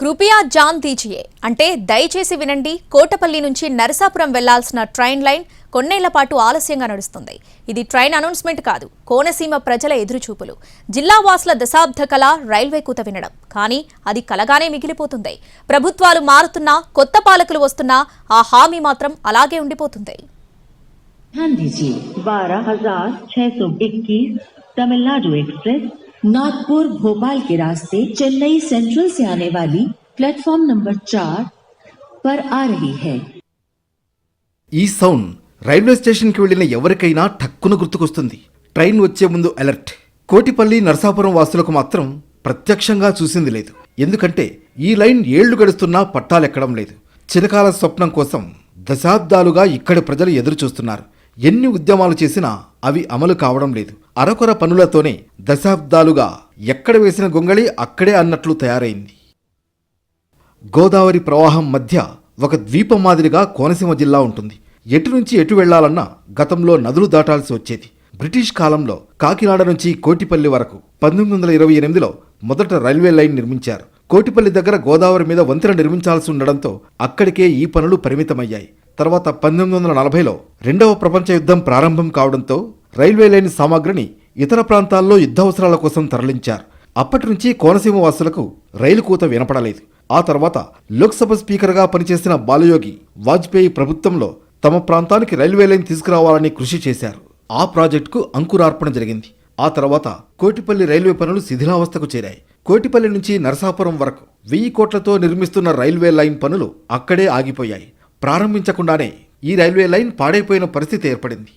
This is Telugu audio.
కృపయా జాన్ దీజియే అంటే దయచేసి వినండి కోటపల్లి నుంచి నరసాపురం వెళ్ళాల్సిన ట్రైన్ లైన్ కొన్నేళ్ళ పాటు ఆలస్యంగా నడుస్తుంది. ఇది ట్రైన్ అనౌన్స్మెంట్ కాదు కోనసీమ ప్రజల ఎదురుచూపులు. జిల్లా వాసుల దశాబ్ద కళ రైల్వే కూత వినడం. కానీ అది కలగానే మిగిలిపోతుంది. ప్రభుత్వాలు మారుతున్నా కొత్త పాలకులు వస్తున్నా ఆ హామీ మాత్రం అలాగే ఉండిపోతుంది. తమిళనాడు ఎక్స్ప్రెస్ बारह हजार छह सौ इक्कीस तमिलनाडु एक्सप्रेस नागपुर भोपाल के रास्ते चेन्नई सेंट्रल से आने वाली प्लेटफॉर्म नंबर चार पर आ रही है ఈ సౌండ్ రైల్వే స్టేషన్కి వెళ్ళిన ఎవరికైనా టక్కున గుర్తుకొస్తుంది ట్రైన్ వచ్చే ముందు అలర్ట్ కోటిపల్లి నరసాపురం వాసులకు మాత్రం ప్రత్యక్షంగా చూసింది లేదు ఎందుకంటే ఈ లైన్ ఏళ్లు గడుస్తున్నా పట్టాలెక్కడం లేదు చిరకాల స్వప్నం కోసం దశాబ్దాలుగా ఇక్కడి ప్రజలు ఎదురు చూస్తున్నారు ఎన్ని ఉద్యమాలు చేసినా అవి అమలు కావడం లేదు. అరకొర పనులతోనే దశాబ్దాలుగా ఎక్కడ వేసిన గొంగళి అక్కడే అన్నట్లు తయారైంది. గోదావరి ప్రవాహం మధ్య ఒక ద్వీపం మాదిరిగా కోనసీమ జిల్లా ఉంటుంది. ఎటు నుంచి ఎటు వెళ్ళాలన్నా గతంలో నదులు దాటాల్సి వచ్చేది. బ్రిటిష్ కాలంలో కాకినాడ నుంచి కోటిపల్లి వరకు పంతొమ్మిది వందల ఇరవై ఎనిమిదిలో మొదట రైల్వే లైన్ నిర్మించారు. కోటిపల్లి దగ్గర గోదావరి మీద వంతెన నిర్మించాల్సి ఉండడంతో అక్కడికే ఈ పనులు పరిమితమయ్యాయి. తర్వాత పంతొమ్మిది వందల నలభైలో రెండవ ప్రపంచ యుద్ధం ప్రారంభం కావడంతో రైల్వే లైన్ సామాగ్రిని ఇతర ప్రాంతాల్లో యుద్ధవసరాల కోసం తరలించారు. అప్పటి నుంచి కోనసీమ వాసులకు రైలు కూత వినపడలేదు. ఆ తర్వాత లోక్సభ స్పీకర్గా పనిచేసిన బాలయోగి వాజ్పేయి ప్రభుత్వంలో తమ ప్రాంతానికి రైల్వే లైన్ తీసుకురావాలని కృషి చేశారు. ఆ ప్రాజెక్టుకు అంకురార్పణ జరిగింది. ఆ తర్వాత కోటిపల్లి రైల్వే పనులు శిథిలావస్థకు చేరాయి. కోటిపల్లి నుంచి నరసాపురం వరకు వెయ్యి కోట్లతో నిర్మిస్తున్న రైల్వే లైన్ పనులు అక్కడే ఆగిపోయాయి. ప్రారంభించకుండానే ఈ రైల్వే లైన్ పాడైపోయిన పరిస్థితి ఏర్పడింది.